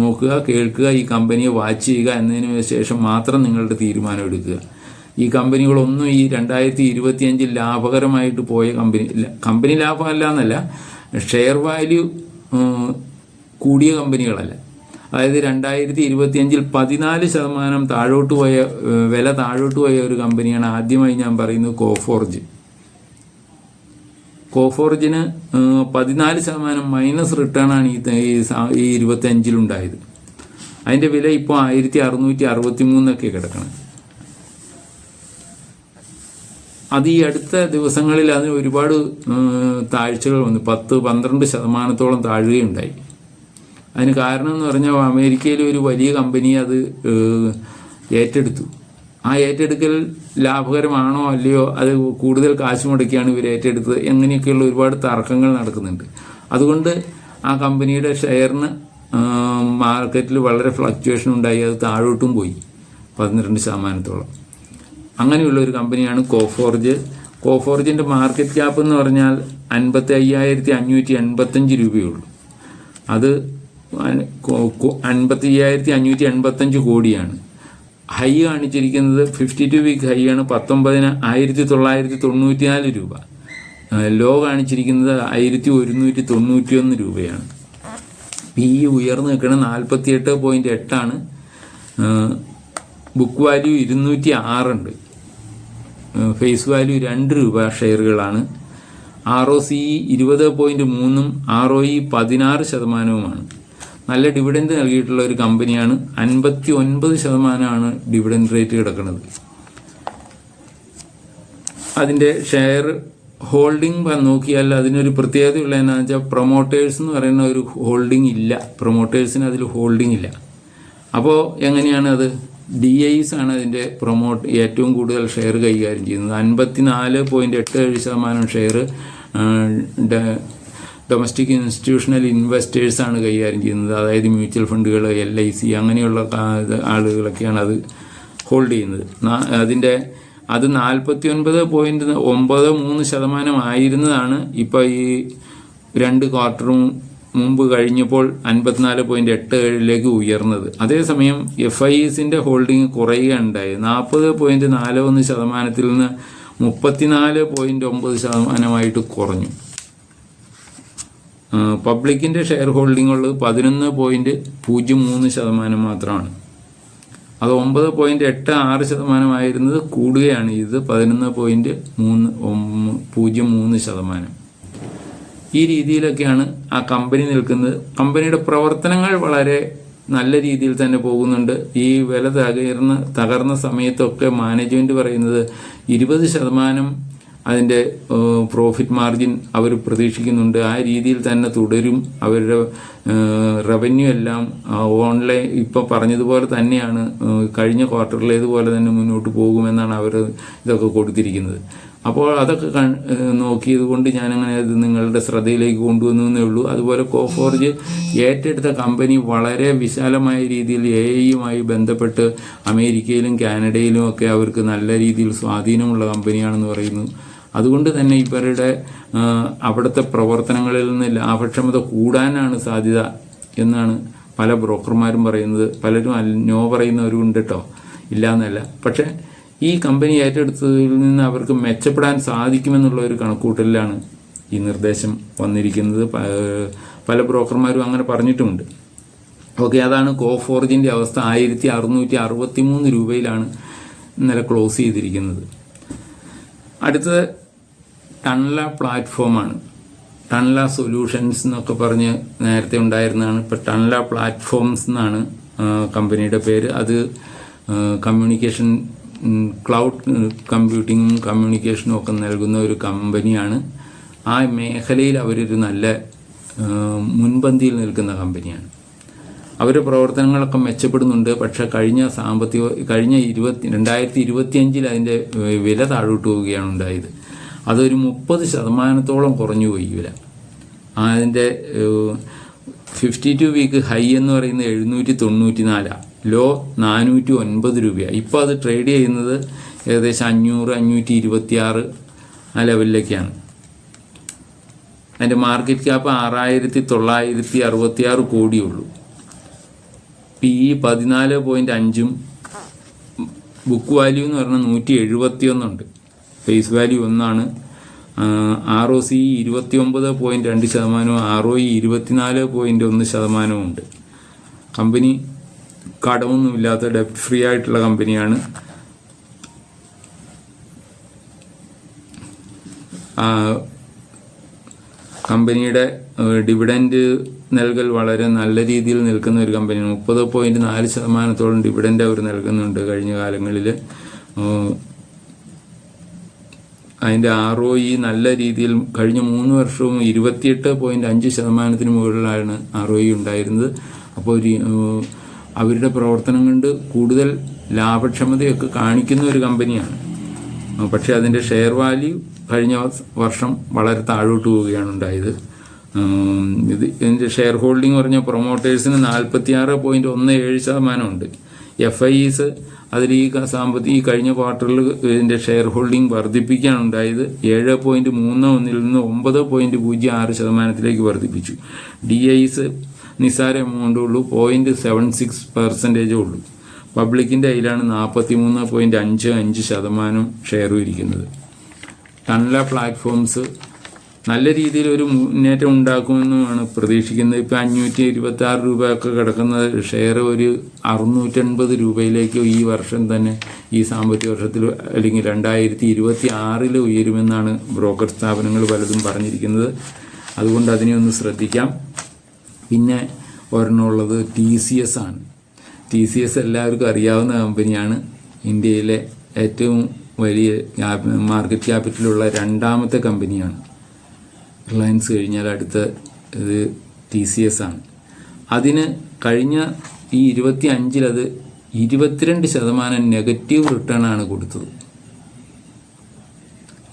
നോക്കുക കേൾക്കുക ഈ കമ്പനിയെ വാച്ച് ചെയ്യുക എന്നതിന് ശേഷം മാത്രം നിങ്ങളുടെ തീരുമാനം എടുക്കുക. ഈ കമ്പനികളൊന്നും ഈ രണ്ടായിരത്തി ഇരുപത്തിയഞ്ചിൽ ലാഭകരമായിട്ട് പോയ കമ്പനി കമ്പനി ലാഭമല്ല എന്നല്ല ഷെയർ വാല്യൂ കൂടിയ കമ്പനികളല്ല. അതായത് രണ്ടായിരത്തി ഇരുപത്തിയഞ്ചിൽ പതിനാല് ശതമാനം താഴോട്ട് പോയ വില താഴോട്ട് പോയ ഒരു കമ്പനിയാണ് ആദ്യമായി ഞാൻ പറയുന്നത് കോഫോർജ്. കോഫോർജിന് പതിനാല് ശതമാനം മൈനസ് റിട്ടേൺ ആണ് ഈ ഈ ഇരുപത്തഞ്ചിലുണ്ടായത് അതിന്റെ വില ഇപ്പോൾ ആയിരത്തി അറുന്നൂറ്റി അറുപത്തി മൂന്നൊക്കെ കിടക്കണം. അത് ഈ അടുത്ത ദിവസങ്ങളിൽ അതിന് ഒരുപാട് താഴ്ചകൾ വന്നു. പത്ത് പന്ത്രണ്ട് ശതമാനത്തോളം താഴുകയുണ്ടായി. അതിന് കാരണം എന്ന് പറഞ്ഞാൽ അമേരിക്കയിലെ ഒരു വലിയ കമ്പനി അത് ഏറ്റെടുത്തു. ആ ഏറ്റെടുക്കൽ ലാഭകരമാണോ അല്ലയോ അത് കൂടുതൽ കാശ് മുടക്കിയാണ് ഇവർ ഏറ്റെടുത്തത്. എങ്ങനെയൊക്കെയുള്ള ഒരുപാട് തർക്കങ്ങൾ നടക്കുന്നുണ്ട്. അതുകൊണ്ട് ആ കമ്പനിയുടെ ഷെയറിന് മാർക്കറ്റിൽ വളരെ ഫ്ലക്ച്വേഷൻ ഉണ്ടായി. അത് താഴോട്ടും പോയി പന്ത്രണ്ട് ശതമാനത്തോളം. അങ്ങനെയുള്ള ഒരു കമ്പനിയാണ് കോഫോർജ്. കോഫോർജിന്റെ മാർക്കറ്റ് ക്യാപ്പ് എന്ന് പറഞ്ഞാൽ അൻപത്തി അയ്യായിരത്തി അഞ്ഞൂറ്റി എൺപത്തഞ്ച് രൂപയുള്ളൂ അത് അൻപത്തി അയ്യായിരത്തി അഞ്ഞൂറ്റി എൺപത്തഞ്ച് കോടിയാണ്. ഹൈ കാണിച്ചിരിക്കുന്നത് ഫിഫ്റ്റി ടു വീക്ക് ഹൈ ആണ്. പത്തൊമ്പതിന് ആയിരത്തി തൊള്ളായിരത്തി തൊണ്ണൂറ്റിനാല് രൂപ ലോ കാണിച്ചിരിക്കുന്നത് ആയിരത്തി ഒരുന്നൂറ്റി തൊണ്ണൂറ്റിയൊന്ന് രൂപയാണ്. പി ഇ ഉയർന്നു നിൽക്കുന്നത് നാൽപ്പത്തി എട്ട് പോയിന്റ് എട്ടാണ് ബുക്ക് വാല്യൂ ഇരുന്നൂറ്റി ആറുണ്ട് ഫേസ് വാല്യൂ രണ്ട് രൂപ ഷെയറുകളാണ്. ആർ ഒ സി ഇരുപത് പോയിന്റ് മൂന്നും ആർ ഒ ഇ പതിനാറ് ശതമാനവുമാണ്. നല്ല ഡിവിഡൻഡ് നൽകിയിട്ടുള്ള ഒരു കമ്പനിയാണ് അൻപത്തി ഒൻപത് ശതമാനമാണ് ഡിവിഡൻഡ് റേറ്റ് കിടക്കുന്നത്. അതിന്റെ ഷെയർ ഹോൾഡിംഗ് നോക്കിയാൽ അതിനൊരു പ്രത്യേകതയുള്ള എന്താണെന്ന് വെച്ചാൽ പ്രൊമോട്ടേഴ്സ് എന്ന് പറയുന്ന ഒരു ഹോൾഡിംഗ് ഇല്ല. പ്രൊമോട്ടേഴ്സിന് അതിൽ ഹോൾഡിംഗ് ഇല്ല. അപ്പോൾ എങ്ങനെയാണ് അത്? ഡി ഐസ് ആണ് അതിന്റെ പ്രൊമോട്ട് ഏറ്റവും കൂടുതൽ ഷെയർ കൈകാര്യം ചെയ്യുന്നത്. അൻപത്തി നാല് പോയിന്റ് എട്ട് ഏഴ് ശതമാനം ഷെയർ ഡൊമസ്റ്റിക് ഇൻസ്റ്റിറ്റ്യൂഷണൽ ഇൻവെസ്റ്റേഴ്സാണ് കൈകാര്യം ചെയ്യുന്നത്. അതായത് മ്യൂച്വൽ ഫണ്ടുകൾ എൽ ഐ സി അങ്ങനെയുള്ള ആളുകളൊക്കെയാണ് അത് ഹോൾഡ് ചെയ്യുന്നത്. അതിന്റെ അത് നാൽപ്പത്തി ഒൻപത് പോയിന്റ് ഒമ്പത് മൂന്ന് ശതമാനം ആയിരുന്നതാണ് ഇപ്പോൾ ഈ രണ്ട് ക്വാർട്ടറും മുമ്പ് കഴിഞ്ഞപ്പോൾ അൻപത്തിനാല് പോയിന്റ് എട്ട് ഏഴിലേക്ക് ഉയർന്നത്. അതേസമയം എഫ് ഐ എസിന്റെ ഹോൾഡിംഗ് കുറയുകയുണ്ടായി. നാൽപ്പത് പോയിന്റ് നാല് ഒന്ന് ശതമാനത്തിൽ നിന്ന് മുപ്പത്തിനാല് പോയിന്റ് ഒമ്പത് ശതമാനമായിട്ട് കുറഞ്ഞു. പബ്ലിക്കിന്റെ ഷെയർ ഉള്ളത് പതിനൊന്ന് പോയിന്റ് പൂജ്യം മൂന്ന് ശതമാനം മാത്രമാണ്. അത് ഒമ്പത് പോയിന്റ് എട്ട് ആറ് ശതമാനമായിരുന്നത് കൂടുകയാണ് ഇത് പതിനൊന്ന് പോയിന്റ് മൂന്ന് പൂജ്യം മൂന്ന് ശതമാനം. ഈ രീതിയിലൊക്കെയാണ് ആ കമ്പനി നിൽക്കുന്നത്. കമ്പനിയുടെ പ്രവർത്തനങ്ങൾ വളരെ നല്ല രീതിയിൽ തന്നെ പോകുന്നുണ്ട്. ഈ വില തകർന്ന തകർന്ന സമയത്തൊക്കെ മാനേജ്മെന്റ് പറയുന്നത് ഇരുപത് ശതമാനം അതിന്റെ പ്രോഫിറ്റ് മാർജിൻ അവർ പ്രതീക്ഷിക്കുന്നുണ്ട്. ആ രീതിയിൽ തന്നെ തുടരും. അവരുടെ റവന്യൂ എല്ലാം ഓൺലൈൻ ഇപ്പോൾ പറഞ്ഞതുപോലെ തന്നെയാണ്. കഴിഞ്ഞ ക്വാർട്ടറിലേതുപോലെ തന്നെ മുന്നോട്ട് പോകുമെന്നാണ് അവർ ഇതൊക്കെ കൊടുത്തിരിക്കുന്നത്. അപ്പോൾ അതൊക്കെ നോക്കിയത് കൊണ്ട് ഞാനങ്ങനെ അത് നിങ്ങളുടെ ശ്രദ്ധയിലേക്ക് കൊണ്ടുവന്നു എന്നേ ഉള്ളൂ. അതുപോലെ കോഫോർജ് ഏറ്റെടുത്ത കമ്പനി വളരെ വിശാലമായ രീതിയിൽ എ ഐയുമായി ബന്ധപ്പെട്ട് അമേരിക്കയിലും കാനഡയിലും ഒക്കെ അവർക്ക് നല്ല രീതിയിൽ സ്വാധീനമുള്ള കമ്പനിയാണെന്ന് പറയുന്നു. അതുകൊണ്ട് തന്നെ ഇവരുടെ അവിടുത്തെ പ്രവർത്തനങ്ങളിൽ നിന്ന് ലാഭക്ഷമത കൂടാനാണ് സാധ്യത എന്നാണ് പല ബ്രോക്കർമാരും പറയുന്നത്. പലരും നോ പറയുന്നവരും ഉണ്ട് കേട്ടോ ഇല്ല എന്നല്ല പക്ഷേ ഈ കമ്പനി ഏറ്റെടുത്തതിൽ നിന്ന് അവർക്ക് മെച്ചപ്പെടാൻ സാധിക്കുമെന്നുള്ള ഒരു കണക്കൂട്ടലിലാണ് ഈ നിർദ്ദേശം വന്നിരിക്കുന്നത്. പല ബ്രോക്കർമാരും അങ്ങനെ പറഞ്ഞിട്ടുമുണ്ട്. ഓക്കെ അതാണ് കോഫോർജിന്റെ അവസ്ഥ. ആയിരത്തി അറുന്നൂറ്റി അറുപത്തി മൂന്ന് രൂപയിലാണ് ഇന്നലെ ക്ലോസ് ചെയ്തിരിക്കുന്നത്. അടുത്തത് ടൺല പ്ലാറ്റ്ഫോമാണ്. ടൺല സൊല്യൂഷൻസ് എന്നൊക്കെ പറഞ്ഞ് നേരത്തെ ഉണ്ടായിരുന്നതാണ്. ഇപ്പോൾ ടൺല പ്ലാറ്റ്ഫോംസ് എന്നാണ് കമ്പനിയുടെ പേര്. അത് കമ്മ്യൂണിക്കേഷൻ ക്ലൗഡ് കമ്പ്യൂട്ടിങ്ങും കമ്മ്യൂണിക്കേഷനും ഒക്കെ നൽകുന്ന ഒരു കമ്പനിയാണ്. ആ മേഖലയിൽ അവരൊരു നല്ല മുൻപന്തിയിൽ നിൽക്കുന്ന കമ്പനിയാണ്. അവരുടെ പ്രവർത്തനങ്ങളൊക്കെ മെച്ചപ്പെടുന്നുണ്ട്. പക്ഷേ കഴിഞ്ഞ സാമ്പത്തിക കഴിഞ്ഞ ഇരുപത്തി രണ്ടായിരത്തി ഇരുപത്തിയഞ്ചിൽ അതിന്റെ വില താഴോട്ട് പോവുകയാണ് ഉണ്ടായത്. അതൊരു മുപ്പത് ശതമാനത്തോളം കുറഞ്ഞു പോയി വില അതിന്റെ ഫിഫ്റ്റി ടു വീക്ക് ഹൈ എന്ന് പറയുന്നത് എഴുന്നൂറ്റി തൊണ്ണൂറ്റി നാലാണ് ലോ നാനൂറ്റി ഒൻപത് രൂപയാണ് ഇപ്പോൾ അത് ട്രേഡ് ചെയ്യുന്നത് ഏകദേശം അഞ്ഞൂറ് അഞ്ഞൂറ്റി ഇരുപത്തി ആറ് ആ ലെവലിലേക്കാണ് അതിന്റെ മാർക്കറ്റ് ക്യാപ്പ് ആറായിരത്തി തൊള്ളായിരത്തി അറുപത്തി ആറ് കോടിയുള്ളൂ. പി ഇ പതിനാല് പോയിന്റ് അഞ്ചും ബുക്ക് വാല്യൂ എന്ന് പറഞ്ഞാൽ നൂറ്റി എഴുപത്തി ഒന്നുണ്ട് ഫേസ് വാല്യൂ ഒന്നാണ്. ആർ ഒ സി ഇരുപത്തി ഒമ്പത് പോയിന്റ് രണ്ട് ശതമാനവും ആർ ഒ ഇ ഇരുപത്തിനാല് പോയിന്റ് ഒന്ന് ശതമാനവും ഉണ്ട്. കമ്പനി കടമൊന്നുമില്ലാത്ത ഡെപ്റ്റ് ഫ്രീ ആയിട്ടുള്ള കമ്പനിയാണ്. കമ്പനിയുടെ ഡിവിഡൻഡ് നൽകൽ വളരെ നല്ല രീതിയിൽ നിൽക്കുന്ന ഒരു കമ്പനിയാണ്. മുപ്പത് പോയിന്റ് നാല് ശതമാനത്തോളം ഡിവിഡൻഡ് അവർ നൽകുന്നുണ്ട് കഴിഞ്ഞ കാലങ്ങളിൽ. അതിന്റെ ആർ ഒ ഇ നല്ല രീതിയിൽ കഴിഞ്ഞ മൂന്ന് വർഷവും ഇരുപത്തിയെട്ട് പോയിന്റ് അഞ്ച് ശതമാനത്തിന് മുകളിലാണ് ആർ ഒ ഇ ഉണ്ടായിരുന്നത്. അപ്പോൾ ഒരു അവരുടെ പ്രവർത്തനം കൊണ്ട് കൂടുതൽ ലാഭക്ഷമതയൊക്കെ കാണിക്കുന്ന ഒരു കമ്പനിയാണ്. പക്ഷേ അതിന്റെ ഷെയർ വാല്യൂ കഴിഞ്ഞ വർഷം വളരെ താഴോട്ട് പോവുകയാണ് ഉണ്ടായത്. ഇത് ഇതിന്റെ ഷെയർ ഹോൾഡിംഗ് പറഞ്ഞ പ്രൊമോട്ടേഴ്സിന് നാൽപ്പത്തി ആറ് പോയിന്റ് ഒന്ന് ഏഴ് ശതമാനമുണ്ട് എഫ് ഐ ഇസ് അതിൽ ഈ സാമ്പത്തിക ഈ കഴിഞ്ഞ ക്വാർട്ടറിൽ ഇതിന്റെ ഷെയർ ഹോൾഡിംഗ് വർദ്ധിപ്പിക്കുകയാണ് ഉണ്ടായത് ഏഴ് പോയിന്റ് മൂന്ന് ഒന്നിൽ നിന്ന് ഒമ്പത് പോയിന്റ് പൂജ്യം ആറ് ശതമാനത്തിലേക്ക് വർദ്ധിപ്പിച്ചു. ഡി ഐസ് നിസ്സാര എമൗണ്ടേ ഉള്ളൂ പോയിന്റ് സെവൻ സിക്സ് പെർസെന്റേജേ ഉള്ളൂ. പബ്ലിക്കിന്റെ കയ്യിലാണ് നാൽപ്പത്തി മൂന്ന് പോയിന്റ് അഞ്ച് അഞ്ച് ശതമാനം ഷെയറും ഇരിക്കുന്നത്. ടൺല പ്ലാറ്റ്ഫോംസ് നല്ല രീതിയിൽ ഒരു മുന്നേറ്റം ഉണ്ടാക്കുമെന്നുമാണ് പ്രതീക്ഷിക്കുന്നത്. ഇപ്പോൾ അഞ്ഞൂറ്റി ഇരുപത്തി ആറ് രൂപയൊക്കെ കിടക്കുന്ന ഷെയർ ഒരു അറുന്നൂറ്റൻപത് രൂപയിലേക്ക് ഈ വർഷം തന്നെ ഈ സാമ്പത്തിക വർഷത്തിൽ അല്ലെങ്കിൽ രണ്ടായിരത്തി ഇരുപത്തി ആറിൽ ഉയരുമെന്നാണ് ബ്രോക്കർ സ്ഥാപനങ്ങൾ പലതും പറഞ്ഞിരിക്കുന്നത്. അതുകൊണ്ട് അതിനെ ഒന്ന് ശ്രദ്ധിക്കാം. പിന്നെ ഒരെണ്ണമുള്ളത് ടി സി എസ് ആണ്. ടി സി എസ് എല്ലാവർക്കും അറിയാവുന്ന കമ്പനിയാണ്. ഇന്ത്യയിലെ ഏറ്റവും വലിയ മാർക്കറ്റ് ക്യാപിറ്റലുള്ള രണ്ടാമത്തെ കമ്പനിയാണ്. റിലയൻസ് കഴിഞ്ഞാൽ അടുത്ത ഇത് ടി സി എസ് ആണ്. അതിന് കഴിഞ്ഞ ഈ ഇരുപത്തി അഞ്ചിലത് ഇരുപത്തിരണ്ട് ശതമാനം നെഗറ്റീവ് റിട്ടേൺ ആണ് കൊടുത്തത്.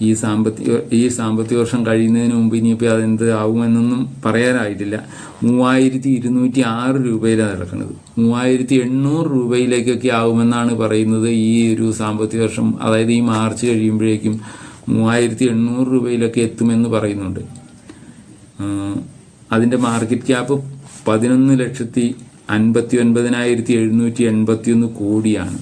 ഈ സാമ്പത്തിക ഈ സാമ്പത്തിക വർഷം കഴിയുന്നതിന് മുമ്പ് ഇനിയിപ്പോൾ അതെന്ത് ആവുമെന്നൊന്നും പറയാനായിട്ടില്ല. മൂവായിരത്തി ഇരുന്നൂറ്റി ആറ് രൂപയിലാണ് നടക്കുന്നത്. മൂവായിരത്തി എണ്ണൂറ് രൂപയിലേക്കൊക്കെ ആവുമെന്നാണ് പറയുന്നത് ഈ ഒരു സാമ്പത്തിക വർഷം. അതായത് ഈ മാർച്ച് കഴിയുമ്പോഴേക്കും മൂവായിരത്തി എണ്ണൂറ് രൂപയിലൊക്കെ എത്തുമെന്ന് പറയുന്നുണ്ട്. അതിന്റെ മാർക്കറ്റ് ക്യാപ്പ് പതിനൊന്ന് ലക്ഷത്തി അൻപത്തി ഒൻപതിനായിരത്തി എഴുന്നൂറ്റി എൺപത്തി ഒന്ന് കോടിയാണ്.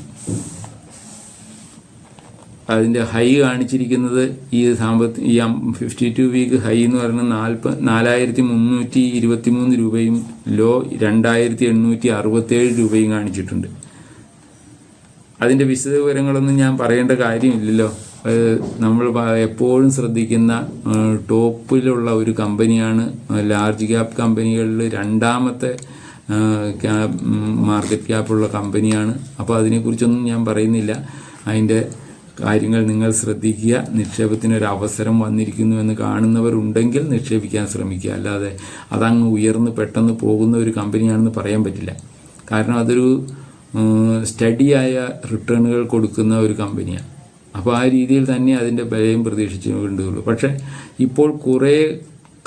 അതിന്റെ ഹൈ കാണിച്ചിരിക്കുന്നത് ഈ സാമ്പത്തിക ഈ ഫിഫ്റ്റി ടു വീക്ക് ഹൈ എന്ന് പറയുന്നത് നാൽപ്പ നാലായിരത്തി മുന്നൂറ്റി ഇരുപത്തി മൂന്ന് രൂപയും ലോ രണ്ടായിരത്തി എണ്ണൂറ്റി അറുപത്തേഴ് രൂപയും കാണിച്ചിട്ടുണ്ട്. അതിന്റെ വിശദവിവരങ്ങളൊന്നും ഞാൻ പറയേണ്ട കാര്യമില്ലല്ലോ. നമ്മൾ എപ്പോഴും ശ്രദ്ധിക്കുന്ന ടോപ്പിലുള്ള ഒരു കമ്പനിയാണ് ലാർജ് ക്യാപ് കമ്പനികളിൽ രണ്ടാമത്തെ മാർക്കറ്റ് ക്യാപ്പുള്ള കമ്പനിയാണ്. അപ്പോൾ അതിനെക്കുറിച്ചൊന്നും ഞാൻ പറയുന്നില്ല. അതിന്റെ കാര്യങ്ങൾ നിങ്ങൾ ശ്രദ്ധിക്കുക. നിക്ഷേപത്തിന് ഒരു അവസരം വന്നിരിക്കുന്നു എന്ന് കാണുന്നവരുണ്ടെങ്കിൽ നിക്ഷേപിക്കാൻ ശ്രമിക്കുക. അല്ലാതെ അതങ്ങ് ഉയർന്ന് പെട്ടെന്ന് പോകുന്ന ഒരു കമ്പനിയാണെന്ന് പറയാൻ പറ്റില്ല. കാരണം അതൊരു സ്റ്റഡിയായ റിട്ടേണുകൾ കൊടുക്കുന്ന ഒരു കമ്പനിയാണ്. അപ്പോൾ ആ രീതിയിൽ തന്നെ അതിന്റെ വിലയും പ്രതീക്ഷിച്ചു കൊണ്ടുള്ളൂ പക്ഷേ ഇപ്പോൾ കുറേ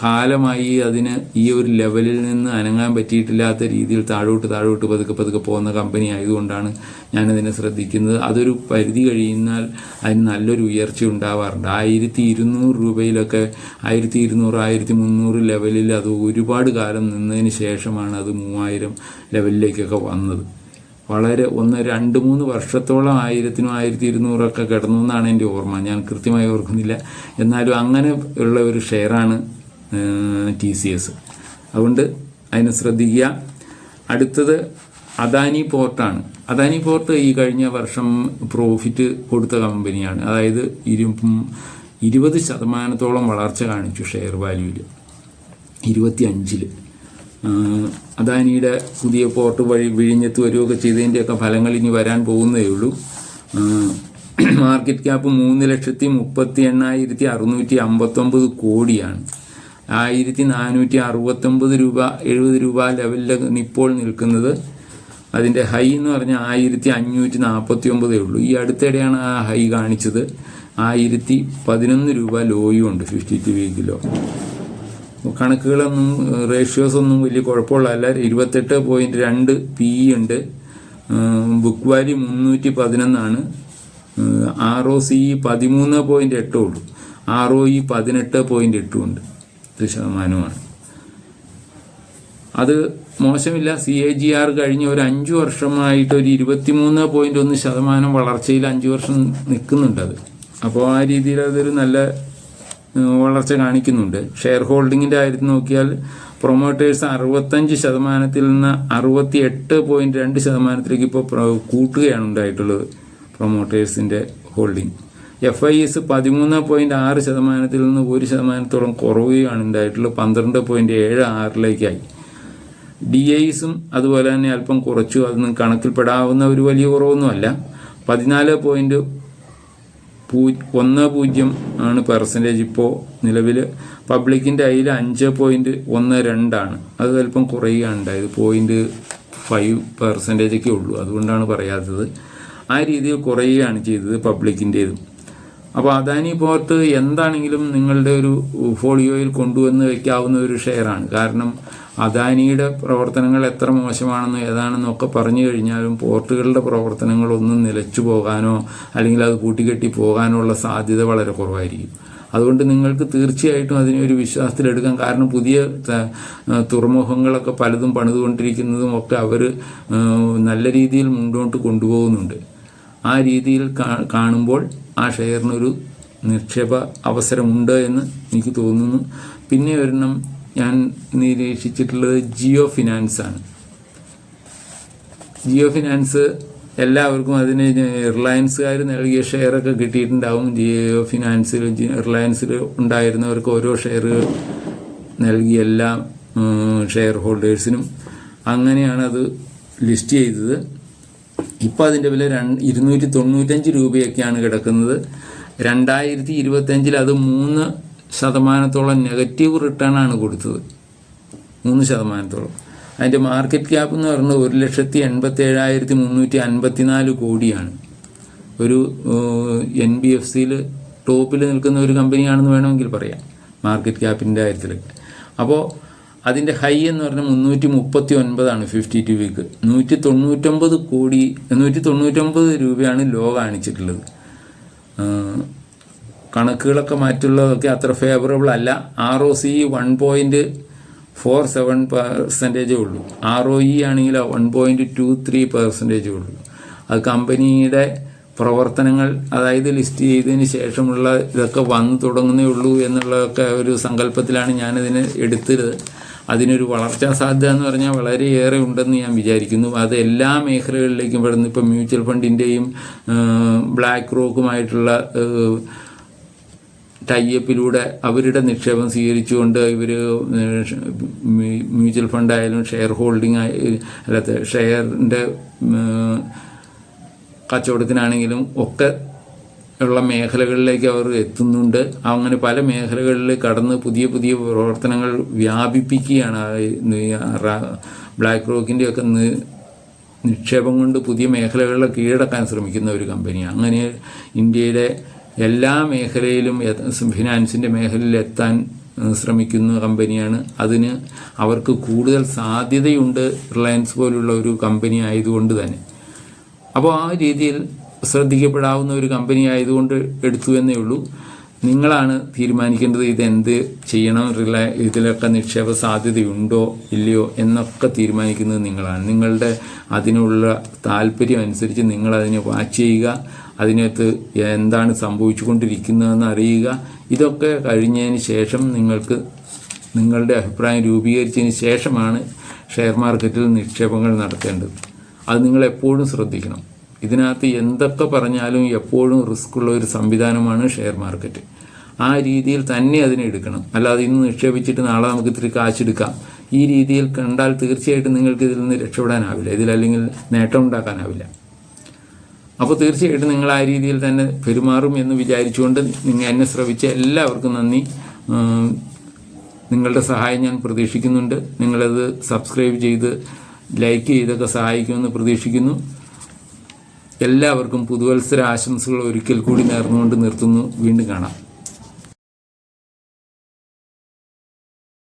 കാലമായി അതിന് ഈ ഒരു ലെവലിൽ നിന്ന് അനങ്ങാൻ പറ്റിയിട്ടില്ലാത്ത രീതിയിൽ താഴോട്ട് താഴോട്ട് പതുക്കെ പതുക്കെ പോകുന്ന കമ്പനി ആയതുകൊണ്ടാണ് ഞാനതിനെ ശ്രദ്ധിക്കുന്നത്. അതൊരു പരിധി കഴിയുന്നാൽ അതിന് നല്ലൊരു ഉയർച്ച ഉണ്ടാവാറുണ്ട്. ആയിരത്തി ഇരുന്നൂറ് രൂപയിലൊക്കെ ആയിരത്തി ഇരുന്നൂറ് ആയിരത്തി മുന്നൂറ് ലെവലിൽ അത് ഒരുപാട് കാലം നിന്നതിന് ശേഷമാണ് അത് മൂവായിരം ലെവലിലേക്കൊക്കെ വന്നത്. വളരെ ഒന്ന് രണ്ട് മൂന്ന് വർഷത്തോളം ആയിരത്തിനും ആയിരത്തി ഇരുന്നൂറൊക്കെ കിടന്നു എന്നാണ് എന്റെ ഓർമ്മ. ഞാൻ കൃത്യമായി ഓർക്കുന്നില്ല. എന്നാലും അങ്ങനെ ഉള്ള ഒരു ഷെയറാണ് ടി സി എസ് അതുകൊണ്ട് അതിനെ ശ്രദ്ധിക്കുക. അടുത്തത് അദാനി പോർട്ടാണ്. അദാനി പോർട്ട് ഈ കഴിഞ്ഞ വർഷം പ്രോഫിറ്റ് കൊടുത്ത കമ്പനിയാണ്. അതായത് ഇരു ഇരുപത് ശതമാനത്തോളം വളർച്ച കാണിച്ചു ഷെയർ വാല്യൂവിൽ ഇരുപത്തി അഞ്ചിൽ അദാനിയുടെ പുതിയ പോർട്ട് വഴി വിഴിഞ്ഞത്ത് വരികയൊക്കെ ചെയ്തതിന്റെയൊക്കെ ഫലങ്ങൾ ഇനി വരാൻ പോകുന്നതേ ഉള്ളൂ. മാർക്കറ്റ് ക്യാപ്പ് മൂന്ന് ലക്ഷത്തി മുപ്പത്തി എണ്ണായിരത്തി അറുന്നൂറ്റി അമ്പത്തൊമ്പത് കോടിയാണ്. ആയിരത്തി നാനൂറ്റി അറുപത്തൊമ്പത് രൂപ എഴുപത് രൂപ ലെവലിൽ ഇപ്പോൾ നിൽക്കുന്നത്. അതിന്റെ ഹൈ എന്ന് പറഞ്ഞാൽ ആയിരത്തി അഞ്ഞൂറ്റി നാൽപ്പത്തി ഒമ്പതേ ഉള്ളൂ. ഈ അടുത്തിടെയാണ് ആ ഹൈ കാണിച്ചത്. ആയിരത്തി പതിനൊന്ന് രൂപ ലോയും ഉണ്ട് ഫിഫ്റ്റി ടു വീക്കിലോ കണക്കുകളൊന്നും റേഷ്യോസ് ഒന്നും വലിയ കുഴപ്പമുള്ളതല്ല. ഇരുപത്തെട്ട് പോയിന്റ് രണ്ട് പി ഉണ്ട്. ബുക്ക് വാല്യൂ മുന്നൂറ്റി പതിനൊന്നാണ് ആർ ഒ സി പതിമൂന്ന് പോയിന്റ് എട്ടും ഉള്ളൂ. ആർ ഒ ഇ പതിനെട്ട് പോയിന്റ് എട്ടും ഉണ്ട്. ഇത് ശതമാനമാണ്. അത് മോശമില്ല. സി എ ജി ആർ കഴിഞ്ഞ ഒരു അഞ്ച് വർഷമായിട്ട് ഒരു ഇരുപത്തിമൂന്ന് പോയിന്റ് ഒന്ന് ശതമാനം വളർച്ചയിൽ അഞ്ച് വർഷം നിൽക്കുന്നുണ്ട് അത്. അപ്പോൾ ആ രീതിയിൽ അതൊരു നല്ല വളർച്ച കാണിക്കുന്നുണ്ട്. ഷെയർ ഹോൾഡിങ്ങിന്റെ കാര്യത്തിൽ നോക്കിയാൽ പ്രൊമോട്ടേഴ്സ് അറുപത്തഞ്ച് ശതമാനത്തിൽ നിന്ന് അറുപത്തി എട്ട് പോയിന്റ് രണ്ട് ശതമാനത്തിലേക്ക് ഇപ്പോൾ കൂട്ടുകയാണ് ഉണ്ടായിട്ടുള്ളത് പ്രൊമോട്ടേഴ്സിന്റെ ഹോൾഡിംഗ് എഫ് ഐ എസ് പതിമൂന്ന് പോയിന്റ് ആറ് ശതമാനത്തിൽ നിന്ന് ഒരു ശതമാനത്തോളം കുറവുകയാണ് ഉണ്ടായിട്ടുള്ളത്. പന്ത്രണ്ട് പോയിന്റ് ഏഴ് ആറിലേക്കായി. ഡി ഐസും അതുപോലെ തന്നെ അല്പം കുറച്ചു. അതൊന്നും കണക്കിൽപ്പെടാവുന്ന ഒരു വലിയ കുറവൊന്നുമല്ല. പതിനാല് പോയിന്റ് പൂ ഒന്ന് പൂജ്യം ആണ് പെർസെന്റേജ് ഇപ്പോൾ നിലവിൽ പബ്ലിക്കിന്റെ അതിൽ അഞ്ച് പോയിന്റ് ഒന്ന് രണ്ടാണ്. അത് ചിലപ്പം കുറയുകയാണ്. ഉണ്ടായത് പോയിന്റ് ഫൈവ് പെർസെന്റേജൊക്കെ ഉള്ളൂ. അതുകൊണ്ടാണ് പറയാത്തത്. ആ രീതിയിൽ കുറയുകയാണ് ചെയ്തത് പബ്ലിക്കിന്റേതും അപ്പോൾ അദാനി പോർട്ട് എന്താണെങ്കിലും നിങ്ങളുടെ ഒരു ഫോളിയോയിൽ കൊണ്ടുവന്ന് വയ്ക്കാവുന്ന ഒരു ഷെയറാണ് കാരണം അദാനിയുടെ പ്രവർത്തനങ്ങൾ എത്ര മോശമാണെന്ന് ഏതാണെന്നോ ഒക്കെ പറഞ്ഞു കഴിഞ്ഞാലും പോർട്ടുകളുടെ പ്രവർത്തനങ്ങളൊന്നും നിലച്ചു പോകാനോ അല്ലെങ്കിൽ അത് കൂട്ടിക്കെട്ടി പോകാനോ ഉള്ള സാധ്യത വളരെ കുറവായിരിക്കും. അതുകൊണ്ട് നിങ്ങൾക്ക് തീർച്ചയായിട്ടും അതിനെ ഒരു വിശ്വാസത്തിലെടുക്കാം. കാരണം പുതിയ തുറമുഖങ്ങളൊക്കെ പലതും പണിതുകൊണ്ടിരിക്കുന്നതും ഒക്കെ അവർ നല്ല രീതിയിൽ മുന്നോട്ട് കൊണ്ടുപോകുന്നുണ്ട്. ആ രീതിയിൽ കാണുമ്പോൾ ആ ഷെയറിനൊരു നിക്ഷേപ അവസരമുണ്ട് എന്ന് എനിക്ക് തോന്നുന്നു. പിന്നെ ഒരെണ്ണം ഞാൻ നിരീക്ഷിച്ചിട്ടുള്ളത് ജിയോ ഫിനാൻസ് ആണ്. ജിയോ ഫിനാൻസ് എല്ലാവർക്കും അതിന് റിലയൻസുകാർ നൽകിയ ഷെയറൊക്കെ കിട്ടിയിട്ടുണ്ടാവും. ജിയോ ഫിനാൻസിൽ റിലയൻസിൽ ഉണ്ടായിരുന്നവർക്ക് ഓരോ ഷെയർ നൽകി എല്ലാ ഷെയർ ഹോൾഡേഴ്സിനും അങ്ങനെയാണ് അത് ലിസ്റ്റ് ചെയ്തത്. ഇപ്പോൾ അതിന്റെ വില രണ്ട് ഇരുന്നൂറ്റി തൊണ്ണൂറ്റഞ്ച് രൂപയൊക്കെയാണ് കിടക്കുന്നത്. രണ്ടായിരത്തി ഇരുപത്തഞ്ചിൽ അത് മൂന്ന് ശതമാനത്തോളം നെഗറ്റീവ് റിട്ടേൺ ആണ് കൊടുത്തത്. മൂന്ന് ശതമാനത്തോളം. അതിന്റെ മാർക്കറ്റ് ക്യാപ്പ് എന്ന് പറയുന്നത് ഒരു ലക്ഷത്തി എൺപത്തി ഏഴായിരത്തി മുന്നൂറ്റി അൻപത്തിനാല് കോടിയാണ്. ഒരു എൻ ബി എഫ് സിയിൽ ടോപ്പിൽ നിൽക്കുന്ന ഒരു കമ്പനിയാണെന്ന് വേണമെങ്കിൽ പറയാം മാർക്കറ്റ് ക്യാപ്പിന്റെ കാര്യത്തിൽ അപ്പോൾ അതിന്റെ ഹൈ എന്ന് പറഞ്ഞാൽ മുന്നൂറ്റി മുപ്പത്തി ഒൻപതാണ് ഫിഫ്റ്റി ടു വീക്ക് നൂറ്റി തൊണ്ണൂറ്റൊമ്പത് കോടി നൂറ്റി തൊണ്ണൂറ്റൊമ്പത് രൂപയാണ് ലോ കാണിച്ചിട്ടുള്ളത്. കണക്കുകളൊക്കെ മറ്റുള്ളതൊക്കെ അത്ര ഫേവറബിൾ അല്ല. R O C one point four seven പെർസെന്റേജേ ഉള്ളൂ. ആർ ഒ ഇ ആണെങ്കിൽ വൺ പോയിന്റ് ടു ത്രീ പെർസെന്റേജേ ഉള്ളൂ. അത് കമ്പനിയുടെ പ്രവർത്തനങ്ങൾ അതായത് ലിസ്റ്റ് ചെയ്തതിന് ശേഷമുള്ള ഇതൊക്കെ വന്നു തുടങ്ങുന്നേ ഉള്ളൂ എന്നുള്ളതൊക്കെ ഒരു സങ്കല്പത്തിലാണ് ഞാനതിന് എടുത്തത്. അതിനൊരു വളർച്ചാ സാധ്യത എന്ന് പറഞ്ഞാൽ വളരെയേറെ ഉണ്ടെന്ന് ഞാൻ വിചാരിക്കുന്നു. അത് എല്ലാ മേഖലകളിലേക്കും പെടുന്നു. ഇപ്പം മ്യൂച്വൽ ഫണ്ടിന്റെയും ബ്ലാക്ക് റോക്കുമായിട്ടുള്ള ടൈപ്പിലൂടെ അവരുടെ നിക്ഷേപം സ്വീകരിച്ചുകൊണ്ട് ഇവർ മ്യൂച്വൽ ഫണ്ടായാലും ഷെയർ ഹോൾഡിംഗ് ആയി അല്ലാത്ത ഷെയറിന്റെ കച്ചവടത്തിനാണെങ്കിലും ഒക്കെ ഉള്ള മേഖലകളിലേക്ക് അവർ എത്തുന്നുണ്ട്. അങ്ങനെ പല മേഖലകളിൽ കടന്ന് പുതിയ പുതിയ പ്രവർത്തനങ്ങൾ വ്യാപിപ്പിക്കുകയാണ്. ബ്ലാക്ക് റോക്കിന്റെയൊക്കെ ഒക്കെ നിക്ഷേപം കൊണ്ട് പുതിയ മേഖലകളിലെ കീഴടക്കാൻ ശ്രമിക്കുന്ന ഒരു കമ്പനിയാണ്. അങ്ങനെ ഇന്ത്യയിലെ എല്ലാ മേഖലയിലും ഫിനാൻസിന്റെ മേഖലയിൽ എത്താൻ ശ്രമിക്കുന്ന കമ്പനിയാണ്. അതിന് അവർക്ക് കൂടുതൽ സാധ്യതയുണ്ട് റിലയൻസ് പോലുള്ള ഒരു കമ്പനി ആയതുകൊണ്ട് തന്നെ. അപ്പോൾ ആ രീതിയിൽ ശ്രദ്ധിക്കപ്പെടാവുന്ന ഒരു കമ്പനി ആയതുകൊണ്ട് എടുത്തു എന്നേ ഉള്ളൂ. നിങ്ങളാണ് തീരുമാനിക്കേണ്ടത് ഇതെന്ത് ചെയ്യണം റില ഇതിലൊക്കെ നിക്ഷേപ സാധ്യതയുണ്ടോ ഇല്ലയോ എന്നൊക്കെ തീരുമാനിക്കുന്നത് നിങ്ങളാണ്. നിങ്ങളുടെ അതിനുള്ള താല്പര്യം അനുസരിച്ച് നിങ്ങളതിനെ വാച്ച് ചെയ്യുക. അതിനകത്ത് എന്താണ് സംഭവിച്ചുകൊണ്ടിരിക്കുന്നതെന്ന് അറിയുക. ഇതൊക്കെ കഴിഞ്ഞതിന് ശേഷം നിങ്ങൾക്ക് നിങ്ങളുടെ അഭിപ്രായം രൂപീകരിച്ചതിന് ശേഷമാണ് ഷെയർ മാർക്കറ്റിൽ നിക്ഷേപങ്ങൾ നടത്തേണ്ടത്. അത് നിങ്ങൾ എപ്പോഴും ശ്രദ്ധിക്കണം. ഇതിനകത്ത് എന്തൊക്കെ പറഞ്ഞാലും എപ്പോഴും റിസ്ക് ഉള്ള ഒരു സംവിധാനമാണ് ഷെയർ മാർക്കറ്റ്. ആ രീതിയിൽ തന്നെ അതിനെ എടുക്കണം. അല്ലാതെ ഇന്ന് നിക്ഷേപിച്ചിട്ട് നാളെ നമുക്ക് ഇത്തിരി കാശെടുക്കാം. ഈ രീതിയിൽ കണ്ടാൽ തീർച്ചയായിട്ടും നിങ്ങൾക്ക് ഇതിൽ നിന്ന് രക്ഷപ്പെടാനാവില്ല. ഇതിലല്ലെങ്കിൽ നേട്ടം ഉണ്ടാക്കാനാവില്ല. അപ്പോൾ തീർച്ചയായിട്ടും നിങ്ങൾ ആ രീതിയിൽ തന്നെ പെരുമാറും എന്ന് വിചാരിച്ചുകൊണ്ട് നിങ്ങൾ എന്നെ ശ്രവിച്ച എല്ലാവർക്കും നന്ദി. നിങ്ങളുടെ സഹായം ഞാൻ പ്രതീക്ഷിക്കുന്നുണ്ട്. നിങ്ങളത് സബ്സ്ക്രൈബ് ചെയ്ത് ലൈക്ക് ചെയ്തൊക്കെ സഹായിക്കുമെന്ന് പ്രതീക്ഷിക്കുന്നു. എല്ലാവർക്കും പുതുവത്സര ആശംസകൾ ഒരിക്കൽ കൂടി നേർന്നുകൊണ്ട് നിർത്തുന്നു. വീണ്ടും കാണാം.